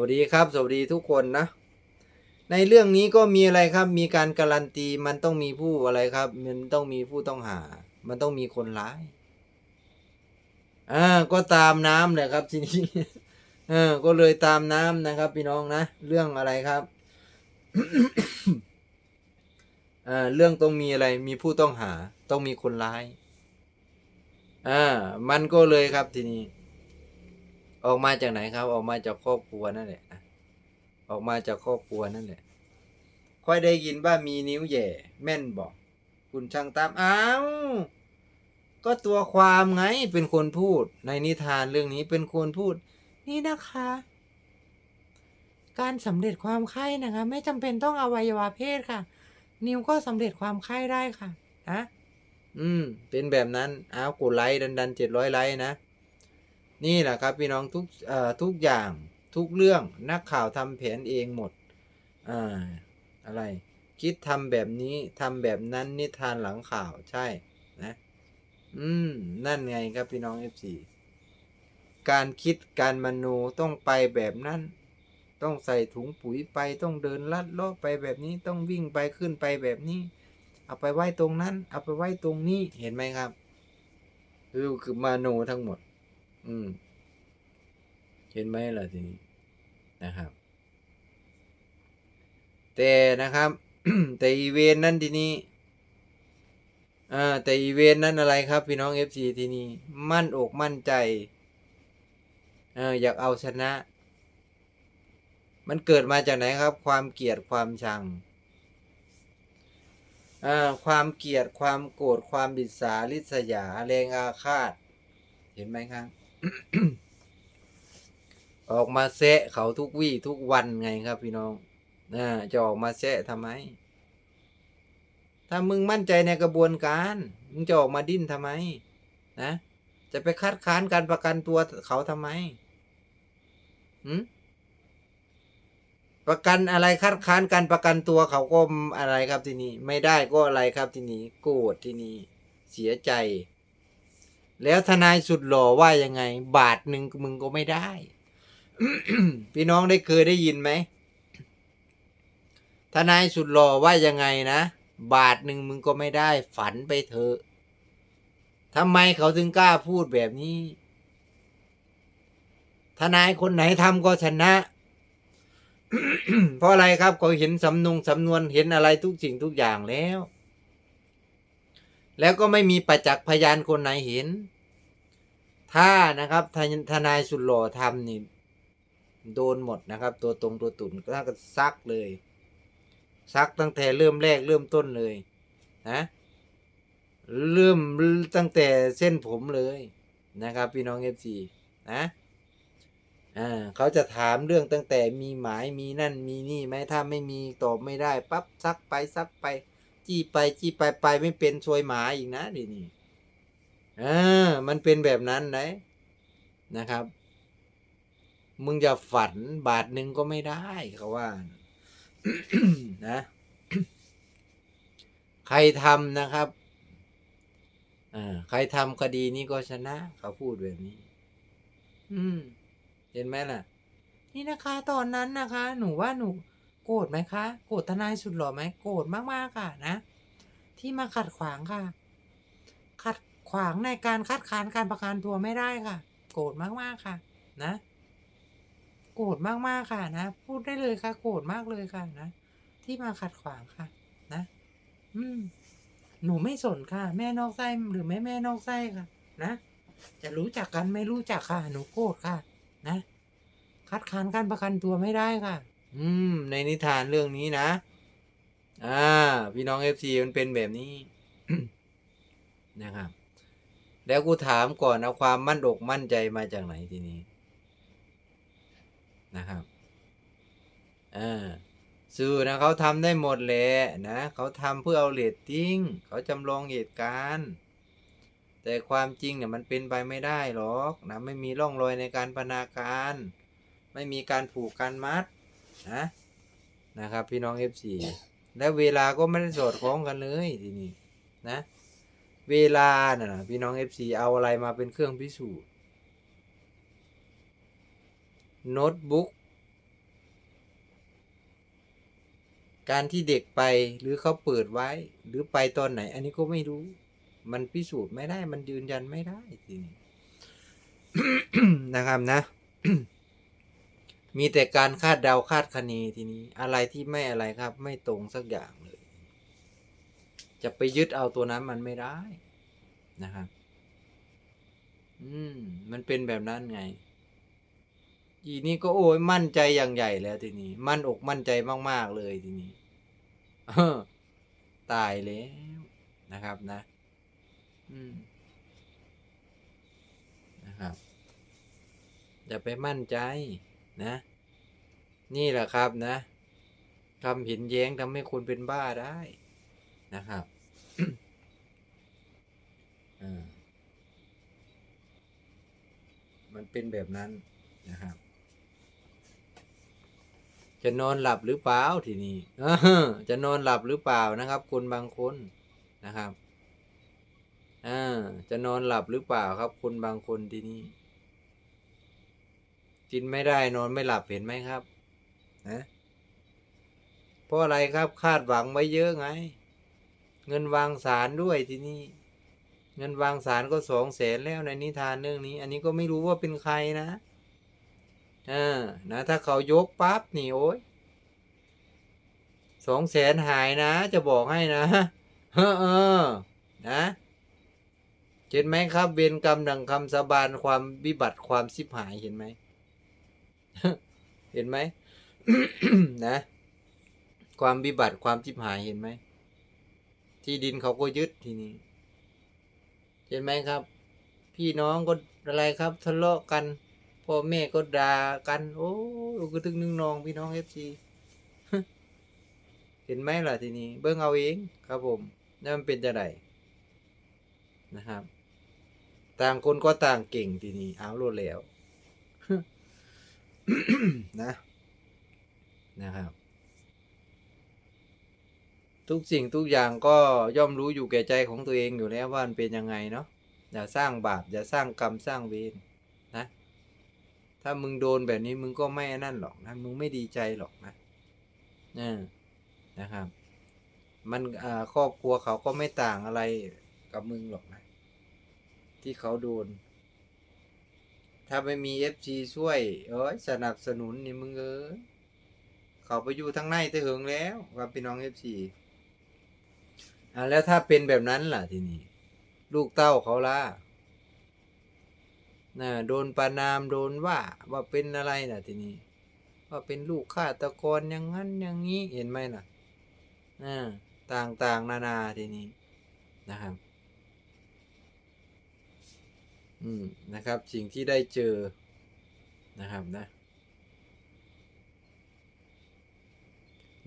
วัสดีครับ สวัสดีทุกคนนะ ในเรื่องนี้ก็มีอะไรครับ มีการการันตีมันต้องมีผู้อะไรครับ มันต้องมีผู้ต้องหา มันต้องมีคนร้ายอ่าก็ตามน้ำเลยครับทีนี้เออก็เลยตามน้ำนะครับ พี่น้องนะ เรื่องอะไรครับอ่าเรื่องต้องมีอะไร มีผู้ต้องหา ต้องมีคนร้ายอ่ามันก็เลยครับทีนี้ ออกมาจากไหนครับ ออกมาจากครอบครัวนั่นแหละออกมาจากครอบครัวนั่นแหละค่อยได้ยินว่ามีนิ้วแย่ แม่นบอก คุณช่างตามอ้าวก็ตัวความไงเป็นคนพูด ในนิทานเรื่องนี้เป็นคนพูด นี่นะคะ การสำเร็จความไข้นะคะ ไม่จำเป็นต้องอวัยวะเพศค่ะ นิ้วก็สำเร็จความไข้ได้ค่ะนะอืม เป็นแบบนั้นอ้าวกดไลค์ดันดันเจ็ดร้อยไลค์นะ นี่แหละครับพี่น้องทุกทุกอย่างทุกเรื่องนักข่าวทำแผนเองหมดอ่าอะไร คิดทำแบบนี้ทำแบบนั้นนิทานหลังข่าวใช่นะอืมนั่นไงครับพี่น้องเอฟซีการคิดการมโนต้องไปแบบนั้น ต้องใส่ถุงปุ๋ยไปต้องเดินลัดเลาะไปแบบนี้ต้องวิ่งไปขึ้นไปแบบนี้ เอาไปไว้ตรงนั้น เอาไปไว้ตรงนี้เห็นไหมครับคือคือมโนทั้งหมด อืม เห็นไหมล่ะทีนี้นะครับ แต่นะครับ แต่อีเวนนั้นทีนี้อ่าแต่อีเวนนั้นอะไรครับ พี่น้องเอฟซีทีนี้มั่นอกมั่นใจเอออยากเอาชนะ มันเกิดมาจากไหนครับ ความเกลียดความชังความเกลียดความโกรธความบิดสาริษยาแรงอาฆาต เห็นไหมครับ ออกมาแซะเขาทุกวี่ทุกวันไงครับ พี่น้องนะจะออกมาแซะทำไม ถ้ามึงมั่นใจในกระบวนการ มึงจะออกมาดิ้นทำไม นะ จะไปคัดค้านการประกันตัวเขาทำไมหืมประกันอะไรคัดค้านการประกันตัวเขาก็อะไรครับทีนี้ไม่ได้ก็อะไรครับทีนี้โกรธทีนี้เสียใจ แล้วทนายสุดหล่อว่ายังไง บาทหนึ่งมึงก็ไม่ได้ พี่น้องได้เคยได้ยินไหมทนายสุดหล่อว่ายังไงนะ บาทหนึ่งมึงก็ไม่ได้ ฝันไปเถอะทำไมเขาถึงกล้าพูดแบบนี้ ทนายคนไหนทำก็ชนะ เพราะอะไรครับเขาเห็นสำนงสำนวนเห็นอะไรทุกสิ่งทุกอย่างแล้ว แล้วก็ไม่มีประจักษ์พยานคนไหนเห็น ถ้านะครับทนทนายสุดหล่อทำนี่โดนหมดนะครับ ตัวตรงตัวตุ่นก็ถ้าก็ซักเลย ซักตั้งแต่เริ่มแรกเริ่มต้นเลยนะเริ่มตั้งแต่เส้นผมเลยนะครับ พี่น้องเอฟซีนะอ่าเขาจะถามเรื่องตั้งแต่มีหมายมีนั่นมีนี่ไหมถ้าไม่มีตอบไม่ได้ปั๊บซักไปซักไป จี้ไปจี้ไปไปไม่เป็นช่วยหมาอีกนะดีนี่อ่ามันเป็นแบบนั้นนะนะครับ มึงจะฝันบาทหนึ่งก็ไม่ได้เขาว่านะ ใครทำนะครับอ่าใครทำคดีนี้ก็ชนะ เขาพูดแบบนี้ อืม เห็นไหมล่ะ นี่นะคะ ตอนนั้นนะคะ หนูว่าหนู โกรธไหมคะ โกรธทนายสุดหล่อไหมโกรธมากๆค่ะนะ ที่มาขัดขวางค่ะ ขัดขวางในการคัดค้านการประกันตัวไม่ได้ค่ะ โกรธมากๆค่ะ นะ โกรธมากๆค่ะนะ พูดได้เลยค่ะ โกรธมากเลยค่ะนะ ที่มาขัดขวางค่ะ นะ อืม หนูไม่สนค่ะ แม่นอกไส้หรือไม่แม่นอกไส้ค่ะ นะ จะรู้จักกันไม่รู้จักค่ะ หนูโกรธค่ะ นะ คัดค้านการประกันตัวไม่ได้ค่ะ อืม ในนิทานเรื่องนี้นะ อ่า พี่น้องเอฟซีมันเป็นแบบนี้ นะครับ แล้วกูถามก่อนเอาความมั่นอกมั่นใจมาจากไหนทีนี้ นะครับอ่าสื่อนะเขาทำได้หมดแหละนะเขาทำเพื่อเอาเรตติ้งเขาจำลองเหตุการณ์ แต่ความจริงเนี่ยมันเป็นไปไม่ได้หรอกนะไม่มีร่องรอยในการพนาการ ไม่มีการผูกการมัด นะนะครับ พี่น้อง F4 และเวลาก็ไม่ได้สอดคล้องกันเลยทีนี้นะ เวลาน่ะพี่น้อง F4 เอาอะไรมาเป็นเครื่องพิสูจน์โน้ตบุ๊กการที่เด็กไปหรือเขาเปิดไว้หรือไปตอนไหน อันนี้ก็ไม่รู้ มันพิสูจน์ไม่ได้มันยืนยันไม่ได้จริงนะครับนะ มีแต่การคาดเดาคาดคะเนทีนี้ อะไรที่ไม่อะไรครับ ไม่ตรงสักอย่างเลย จะไปยึดเอาตัวนั้นมันไม่ได้นะครับ อืม มันเป็นแบบนั้นไง อีนี่ก็โอ้ยมั่นใจอย่างใหญ่แล้วทีนี้ มั่นอกมั่นใจมากๆเลยทีนี้ตายแล้วนะครับนะ อืม นะครับอย่าไปมั่นใจ นะ นี่แหละครับนะคำห็นแย้งทำให้คนเป็นบ้าได้นะครับอ่ามันเป็นแบบนั้นนะครับ จะนอนหลับหรือเปล่าทีนี้จะนอนหลับหรือเปล่านะครับ คนบางคนนะครับอ่าจะนอนหลับหรือเปล่าครับ คนบางคนทีนี้ กินไม่ได้นอนไม่หลับเห็นไหมครับนะเพราะอะไรครับคาดหวังไว้เยอะไง เงินวางสารด้วยทีนี้ เงินวางสารก็สองแสนแล้วในนิทานเรื่องนี้ อันนี้ก็ไม่รู้ว่าเป็นใครนะอ่านะถ้าเขายกปั๊บนี่โอ้ยสองแสนหายนะ จะบอกให้นะเออเออนะเห็นไหมครับเวรกรรมดังคำสาบานความวิบัติความสิบหายเห็นไหม เห็นไหมนะ ความวิบัติความชิบหายเห็นไหม ที่ดินเขาก็ยึดทีนี้ เห็นไหมครับ พี่น้องก็อะไรครับ ทะเลาะกันพ่อแม่ก็ด่ากัน โอ้ลูกกระทึกนึงนองพี่น้องเอฟซีเห็นไหมล่ะทีนี้ เบิ่งเอาเองครับผมนั่นมันเป็นจะไดนะครับ ต่างคนก็ต่างเก่งทีนี้เอาโลดแล้ว นะ นะครับ ทุกสิ่งทุกอย่างก็ย่อมรู้อยู่แก่ใจของตัวเองอยู่แล้วว่ามันเป็นยังไงเนาะอย่าสร้างบาปอย่าสร้างกรรมสร้างเวรนะ ถ้ามึงโดนแบบนี้มึงก็ไม่นั่นหรอกนะมึงไม่ดีใจหรอกนะอ่านะครับ มันอ่าครอบครัวเขาก็ไม่ต่างอะไรกับมึงหรอกนะ ที่เขาโดน ถ้าไม่มีเอฟซีช่วย เอ้ยสนับสนุนนี่มึงเอ้ยเขาไปอยู่ทั้งในแต่เหิงแล้วกับพี่น้องเอฟซีอ่าแล้วถ้าเป็นแบบนั้นล่ะทีนี้ลูกเต้าเขาล่ะน่ะโดนประนามโดนว่าว่าเป็นอะไรน่ะทีนี้ ว่าเป็นลูกฆาตกรอย่างนั้นอย่างนี้เห็นไหมน่ะอ่าต่างๆนานาทีนี้นะครับ อืมนะครับ สิ่งที่ได้เจอนะครับนะ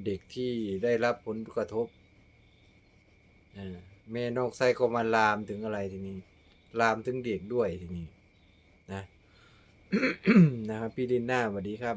เด็กที่ได้รับผลกระทบอ่าแม่นอกไส้ก็มาลามถึงอะไรทีนี้ ลามถึงเด็กด้วยทีนี้ นะ นะครับ พี่ลินหน้าสวัสดีครับ